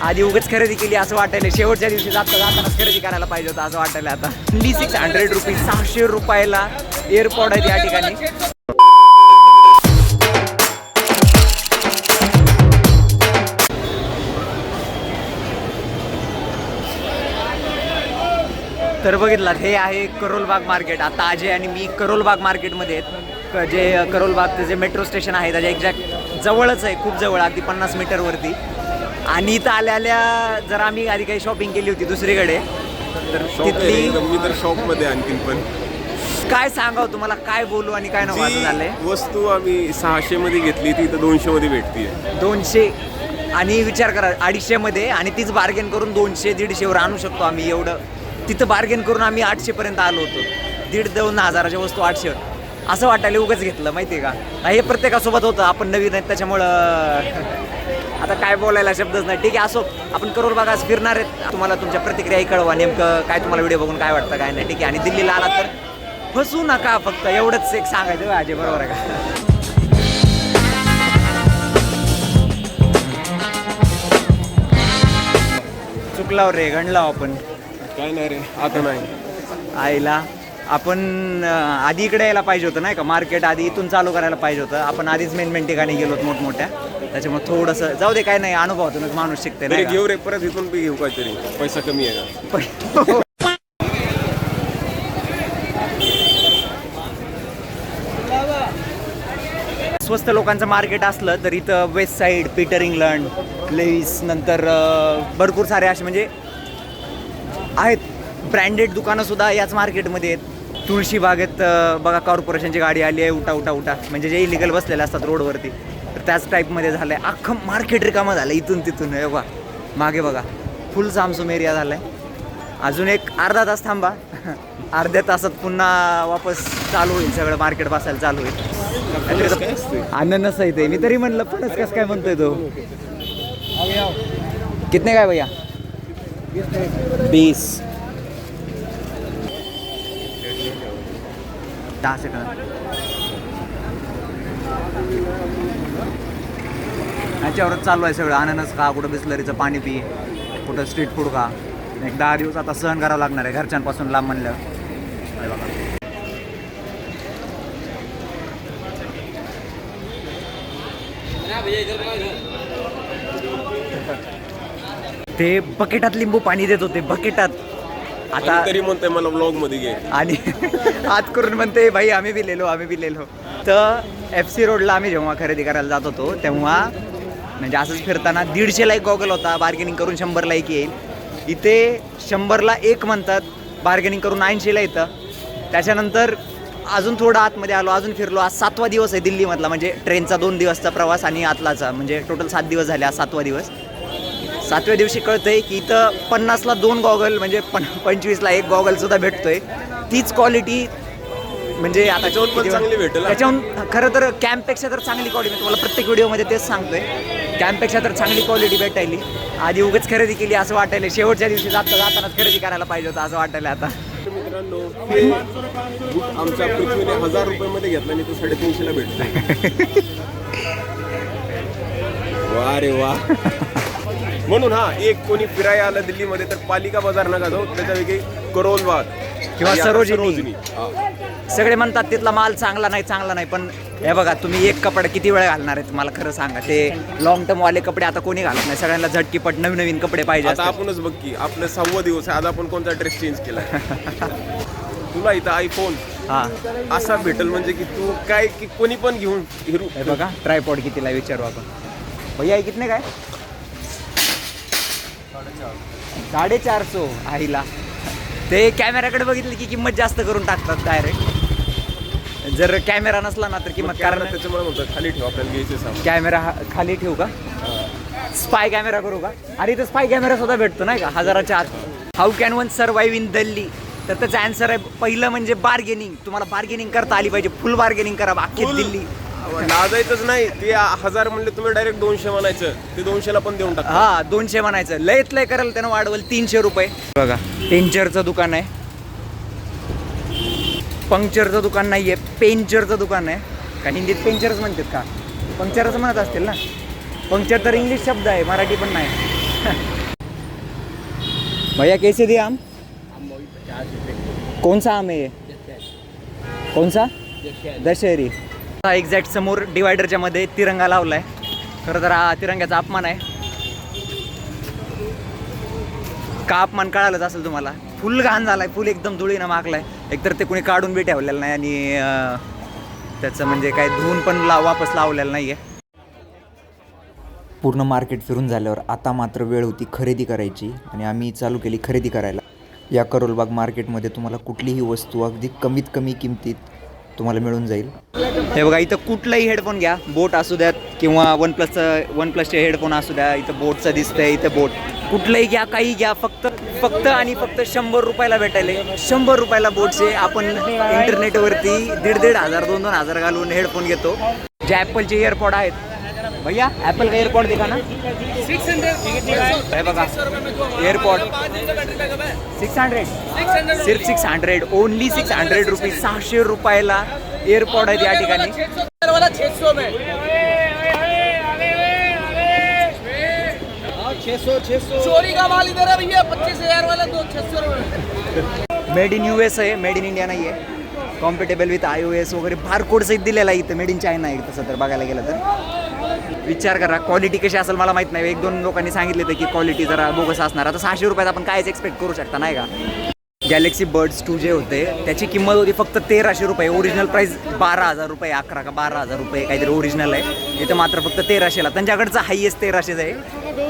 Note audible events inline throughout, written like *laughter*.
आधी उगाच खरेदी केली असं वाटायला. शेवटच्या दिवशी जाता जातानाच खरेदी करायला पाहिजे होतं असं वाटायला आता. ली सिक्स हंड्रेड रुपीज सहाशे रुपयाला एअरपोर्ट आहेत या ठिकाणी. तर बघितलात हे आहे करोलबाग मार्केट. आता अजय आणि मी करोलबाग मार्केटमध्ये आहेत. जे करोलबागचं जे मेट्रो स्टेशन आहे त्याच्या एक्झॅक्ट जवळच आहे खूप जवळ अगदी पन्नास मीटरवरती आणि इथं आल्या आल्या जर आम्ही आधी काही शॉपिंग केली होती दुसरीकडे. तर तिथली मी तर शॉपमध्ये आणखीन पण. काय सांगावं तुम्हाला? काय बोलू आणि काय नको असं झालंय? वस्तू आम्ही सहाशे मध्ये घेतली ती इथं दोनशे मध्ये भेटतीये. दोनशे. आणि विचार करा अडीचशेमध्ये आणि तीच बार्गेन करून दोनशे दीडशेवर आणू शकतो आम्ही एवढं. तिथं बार्गेन करून आम्ही आठशेपर्यंत आलो होतो. दीड दोन हजाराच्या वस्तू आठशेवर. असं वाटायला उगाच घेतलं माहिती आहे का हे प्रत्येकासोबत होतं आपण नवीन आहेत त्याच्यामुळं *laughs* आता काय बोलायला शब्दच नाही. ठीक आहे असो. आपण करोड आज फिरणार आहेत. तुम्हाला तुमच्या प्रतिक्रियाही कळवा नेमकं काय तुम्हाला व्हिडिओ बघून काय वाटतं काय नाही. ठीक आहे आणि दिल्लीला आलात तर फसू नका फक्त एवढंच एक सांगायचं अजय बरोबर आहे का? *laughs* चुकलाव रे गणलाव आपण. काय नाही रे आता नाही. आईला आपण आधी इकडे यायला पाहिजे होतं नाही का? मार्केट आधी इथून चालू करायला पाहिजे होतं. आपण आधीच मेन मेन ठिकाणी गेलो मोठमोठ्या. त्याच्यामुळे थोडंसं जाऊ दे काय नाही अनुभवातूनच माणूस शिकते नाही? घेऊ रे परत इथून बी घेऊ काहीतरी. पैसा कमी आहे का? *laughs* स्वस्त लोकांचं मार्केट असलं तर इथं west side Peter England Levi's नंतर भरपूर सारे असे म्हणजे आहेत. ब्रँडेड दुकानं सुद्धा याच मार्केटमध्ये आहेत. तुळशी बागेत बघा कॉर्पोरेशनची गाडी आली आहे उठा उठा उठा. म्हणजे जे इलिगल बसलेले असतात रोडवरती तर त्याच टाईपमध्ये झालं आहे अख्खं मार्केट रिकामं झालं इथून तिथून. हे बघा. मागे बघा. फुल सामसूम एरिया झाला आहे अजून एक अर्धा तास थांबा. *laughs* अर्ध्या तासात पुन्हा वापस चालू होईल. सगळं मार्केट बसायला चालू होईल. अननस आहे ते. मी तरी म्हणलं फणस कसं काय म्हणतोय तो? कितने काय भैया? बीस. दहा सेकंद. ह्याच्यावरच चालू आहे सगळं. अननस खा कुठं बिस्लरीचं पाणी पी कुठं स्ट्रीट फूड खा. एक दहा दिवस आता सहन करावं लागणार आहे घरच्यांपासून लांब म्हणलं. बघा. ते बकेटात लिंबू पाणी देत होते बकेटात आता तरी म्हणतोय मला ब्लॉगमध्ये घे. आणि *laughs* हात करून म्हणते भाई आम्ही बी लिहिलो आम्ही बी लिहिलो. तर एफ सी रोडला आम्ही जेव्हा खरेदी करायला जात होतो तेव्हा म्हणजे असंच फिरताना दीडशेला एक गॉगल होता बार्गेनिंग करून शंभरला एक येईल. इथे शंभरला एक म्हणतात बार्गेनिंग करून ऐंशीला येतं. त्याच्यानंतर अजून थोडं आतमध्ये आलो अजून फिरलो. आज सातवा दिवस आहे दिल्लीमधला म्हणजे ट्रेनचा दोन दिवसचा प्रवास आणि आतलाचा म्हणजे टोटल सात दिवस झाले आज सातवा दिवस. सातव्या दिवशी कळतंय की इथं पन्नासला दोन गॉगल म्हणजे पण पंचवीसला एक गॉगल सुद्धा भेटतोय. तीच क्वालिटी म्हणजे आता त्याच्याहून पण चांगली भेटेल. त्याच्याहून खरं तर कॅम्पपेक्षा तर चांगली क्वालिटी तुम्हाला प्रत्येक व्हिडिओमध्ये तेच सांगतोय. कॅम्पपेक्षा तर चांगली क्वालिटी भेटायली. आधी उगाच खरेदी केली असं वाटायला शेवटच्या दिवशी जाता जातानाच खरेदी करायला पाहिजे होतं असं वाटायला आता. तर मित्रांनो हे बूट आमच्या पृथ्वीने हजार रुपये मध्ये घेतला आणि तो साडेतीनशेला भेटतो *laughs* वा रे वा. म्हणून हा एक कोणी फिरायला आलं दिल्लीमध्ये तर पालिका बाजार नका जाऊ. त्याच्यापैकी करोल बाग किंवा सरोजिनी. सगळे म्हणतात तिथला माल चांगला नाही चांगला नाही. पण हे बघा तुम्ही एक कपडे किती वेळ घालणार आहेत? मला खरं सांगा ते लॉंग टर्म वाले कपडे आता कोणी घालत नाही? सगळ्यांना झटकीपट नवीन नवीन कपडे पाहिजे आता. आपणच बघ की आपलं सहावं दिवस आहे आज आपण कोणता ड्रेस चेंज केला? *laughs* तुला इथं आयफोन हा. असा भेटल म्हणजे की तू काय की कोणी पण घेऊन हिरू हे बघा ट्रायपॉड कितीला विचारू आपण? भैया हे कितने काय? साडेचार सो आईला. ते कॅमेऱ्याकडे बघितलं की किंमत जास्त करून टाकतात डायरेक्ट जर कॅमेरा नसला ना तर किंमत कारण त्याच्यामुळे म्हणतात खाली ठेव आपल्याला घ्यायचे कॅमेरा खाली ठेवू का? स्पाय कॅमेरा करू का? अरे इथं स्पाय कॅमेरा सुद्धा भेटतो नाही का हजाराच्या आत. How can one survive in Delhi तर त्याचं आन्सर आहे पहिलं म्हणजे बार्गेनिंग तुम्हाला बार्गेनिंग करता आली पाहिजे. फुल बार्गेनिंग करा अख्खी. दिल्ली. लाजायचंच नाही. ते हजार म्हणले तुम्ही डायरेक्ट दोनशे म्हणायचं. ते दोनशेला पण देऊन टाका हा दोनशे म्हणायचं. लयत लय कराल त्यानं वाढवल तीनशे रुपये. बघा पेंचरचं दुकान आहे. पंक्चरचं दुकान नाहीये पेंचरचं दुकान आहे. का हिंदीत पेंचरच म्हणतात का? पंक्चरच म्हणत असतील ना? पंक्चर तर इंग्लिश शब्द आहे मराठी पण नाही. भैया कैसे दिए आम कौन सा आम है? ये कौन सा दशहरी. एक्झॅक्ट समोर डिवायडरच्या मध्ये तिरंगा लावलाय. खरं तर हा तिरंग्याचा अपमान आहे. का अपमान कळालंच असेल तुम्हाला? फुल घाण झालाय फुल एकदम धुळीनं मागलाय. एकतर ते कुणी काढून बी ठेवलेलं नाही आणि त्याचं म्हणजे काय धुवून पण ला वापस लावलेलं नाही आहे पूर्ण मार्केट फिरून झाल्यावर आता मात्र वेळ होती खरेदी करायची आणि आम्ही चालू केली खरेदी करायला. या करोलबाग मार्केटमध्ये तुम्हाला कुठलीही वस्तू अगदी कमीत कमी किमतीत तुम्हाला मिळून जाईल. हे बघा इथं कुठलाही हेडफोन घ्या. बोट असू द्यात किंवा वन प्लसचं वन प्लसचे हेडफोन असू द्या इथं बोटचं दिसतंय इथं बोट कुठलंही घ्या काही घ्या फक्त फक्त आणि फक्त शंभर रुपयाला भेटायले. शंभर रुपयाला बोटचे आपण इंटरनेटवरती दीड दीड हजार दोन दोन हजार घालून हेडफोन घेतो. जे ॲपलचे इयरपॉड आहेत. भैया ॲपल का एअरपॉड देखा ना? हे बघा एअरपॉड सिक्स हंड्रेड सिर्फ six hundred only six hundred rupees सहाशे रुपयाला एअरपॉड आहेत या ठिकाणी. वाला छह सौ में. चोरी का माल इधर है भैया? पच्चीस हजार वाला दो छह सौ रुपये मेड इन यू एस आहे मेड इन इंडिया नाही आहे compatible with I O S वगैरे फार कोड सहित दिलेला आहे इथं मेड इन चायना आहे तसं तर बघायला गेलं तर. विचार करा क्वालिटी कशी असेल मला माहीत नाही. एक दोन लोकांनी सांगितले होते की क्वालिटी जरा बोगस असणार. आता सहाशे रुपयात आपण कायच एक्सपेक्ट करू शकता नाही का? गॅलेक्सी बर्ड्स टू जे होते त्याची किंमत होती फक्त तेराशे रुपये. ओरिजिनल प्राईस बारा हजार रुपये अकरा का बारा हजार रुपये काहीतरी ओरिजिनल आहे. इथं मात्र फक्त तेराशेला त्यांच्याकडचं हायेस्ट तेराशेच आहे.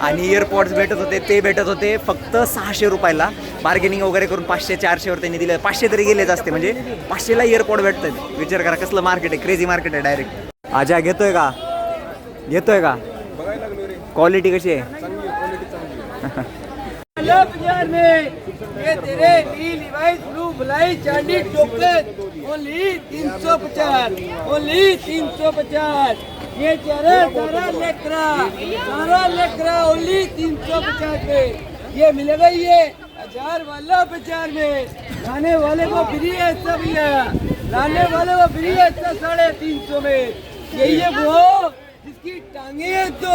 आणि इयरपॉड्स भेटत होते ते भेटत होते फक्त सहाशे रुपयाला. बार्गेनिंग वगैरे करून पाचशे चारशेवर त्यांनी दिले. पाचशे तरी गेलेच असते म्हणजे पाचशेला इयरपॉड भेटतात विचार करा कसलं मार्केट आहे? क्रेझी मार्केट आहे डायरेक्ट आजा घेतोय का? क्वालिटी कशी आहे? तीन सौ पचास, ओनली तीन सौ पचास। ये चारा सारा लेकरा सारा लेकरा तीन सौ पचास में। ये मिलेगा ये हज़ार वाला बाज़ार में। लाने वाले को फ्री है सब ये। लाने वाले को फ्री है साढ़े तीन सौ में। यही है वो जिसकी टांगे है तो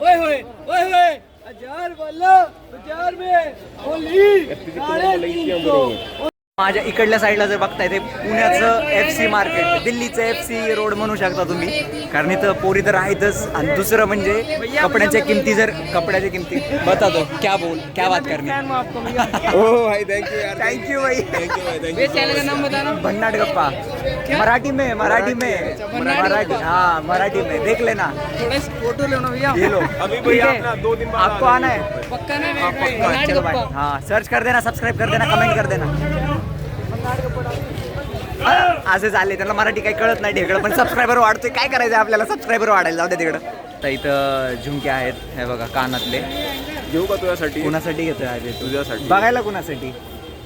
ओए होए ओए होए हजार वाला बाजार में ओनली साढ़े तीन सौ माझ्या इकडल्या साईडला जर बघताय ते पुण्याचं एफ सी मार्केट दिल्लीचं एफ सी रोड म्हणू शकता तुम्ही. कारण इथं पोरी तर आहेतच. आणि दुसरं म्हणजे कपड्याच्या किमती जर कपड्याच्या किमती. बता दो क्या बोल क्या बात करनी हो *laughs* भाई थँक्यू यार. थँक्यू भाई. थँक्यू भाई थँक्यू चैनल का नाम बताना. भन्नाट गप्पा. मराठी में मराठी में. मराठी हाँ मराठी में. देख लेना. फोटो लेना भैया ये लो. अभी भैया है? अपना दो दिन बाद आपको आना। है। पक्का ना? हाँ, हाँ सर्च कर देना सबस्क्राईब कर देना कमेंट कर देना. असे झाले त्यांना मराठी काही कळत नाही ढेकळं पण सबस्क्रायबर वाढतोय. काय करायचं आपल्याला? सबस्क्रायबर वाढायला जाऊ दे तिकडं. तर इथं झुमके आहेत हे बघा कानातले. घेऊ का तुझ्यासाठी? कुणासाठी घेतोय आज? हे? तुझ्यासाठी. बघायला कुणासाठी?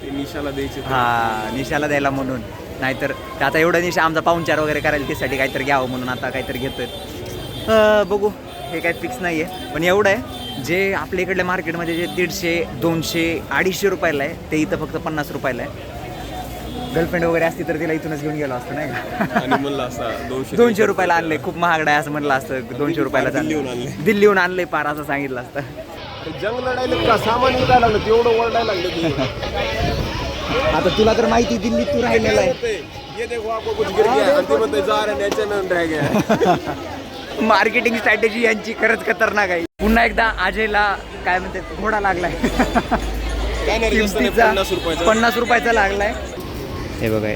ते निशाला द्यायचे. हा निशाला द्यायला म्हणून. नाहीतर ते आता एवढं निशा आमचा पाहुणचार वगैरे करायला त्यासाठी काहीतरी घ्यावं म्हणून आता काहीतरी घेतोय. बघू हे काही फिक्स नाही आहे पण एवढं आहे जे आपल्या इकडल्या मार्केटमध्ये जे दीडशे दोनशे अडीचशे रुपयाला आहे ते इथं फक्त पन्नास रुपयाला आहे. गर्लफ्रेंड वगैरे असती तर तिला इथूनच घेऊन गेलो असतो नाही का? आणि म्हणलं दोनशे *laughs* दोनशे रुपयाला आणले खूप महागडा आहे असं म्हणलं असतं दोनशे रुपयाला दिल्लीहून आणले. दिल्लीहून आणले पार असं सांगितलं असतं. जंग लढायला का सामान विकायला लागलं तेवढं ओरडायला लागलं ते. आता तुला तर माहिती दिल्लीत तू राहिलेला आहे. *laughs* मार्केटिंग स्ट्रॅटेजी यांची खरंच खतरनाक आहे. पुन्हा एकदा अजयला काय म्हणते घोडा लागलाय. *laughs* पन्नास रुपयाचा लागलाय. हे बघा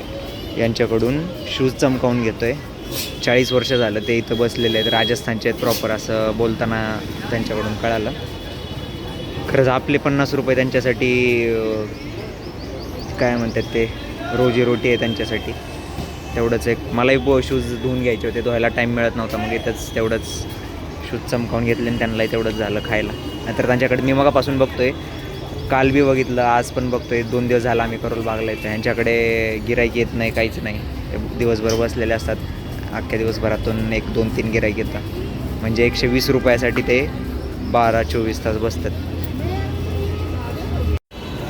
यांच्याकडून शूज चमकावून घेतो आहे चाळीस वर्ष झालं ते इथं बसलेले आहेत राजस्थानचे आहेत प्रॉपर असं बोलताना त्यांच्याकडून कळालं. खरंच आपले पन्नास रुपये त्यांच्यासाठी काय म्हणतात ते रोजी रोटी आहे त्यांच्यासाठी. तेवढंच एक मलाही बो शूज धुवून घ्यायचे होते धुवायला टाईम मिळत नव्हता मग इथंच तेवढंच शूज चमकावून घेतले आणि त्यांनाही तेवढंच झालं खायला. नाहीतर त्यांच्याकडे मी मगापासून बघतोय काल बी बघितलं आज पण बघतोय. दोन दिवस झाला आम्ही करोल बागला येतो यांच्याकडे गिराईक येत नाही काहीच नाही. दिवसभर बसलेले असतात. अख्ख्या दिवसभरातून एक दोन तीन गिराईक येतात. म्हणजे एकशे वीस रुपयासाठी ते बारा चोवीस तास बसतात.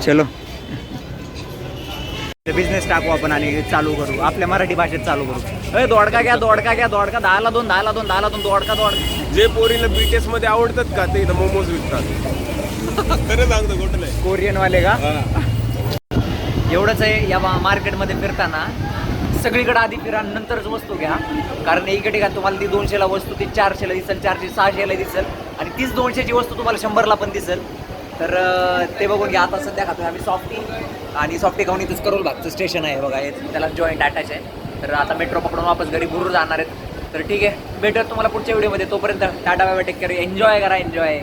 चलो. बिझनेस टाकू आपण आणि चालू करू. आपल्या मराठी भाषेत चालू करू. अरे दोडका घ्या दोडका घ्या दोडका. दहाला दोन दहाला दोन दहाला दोन दोडका दोडका. जे पोरीला बीटीएसमध्ये आवडतात का ते इथं मोमोज विकतात. खरं सांगतो कुठलं? आहे कोरियनवाले का. एवढंच आहे या मार्केटमध्ये फिरताना सगळीकडे आधी फिरा नंतरच वस्तू घ्या. कारण एका ठिकाणी तुम्हाला ती दोनशेला वस्तू ती चारशेला दिसेल चारशे सहाशेला दिसेल आणि तीच दोनशेची वस्तू तुम्हाला शंभरला पण दिसेल. तर ते बघून घ्या. आता सध्या खातो आम्ही सॉफ्टी आणि सॉफ्टी खाऊन इथंच करोल भागचं स्टेशन आहे बघा हे त्याला जॉईंट अटॅच आहे. तर आता मेट्रो पकडून वापस घरी बुरू जाणार आहेत. तर ठीक आहे भेटूयात तुम्हाला पुढच्या व्हिडिओमध्ये तोपर्यंत tata bye take care enjoy करा एन्जॉय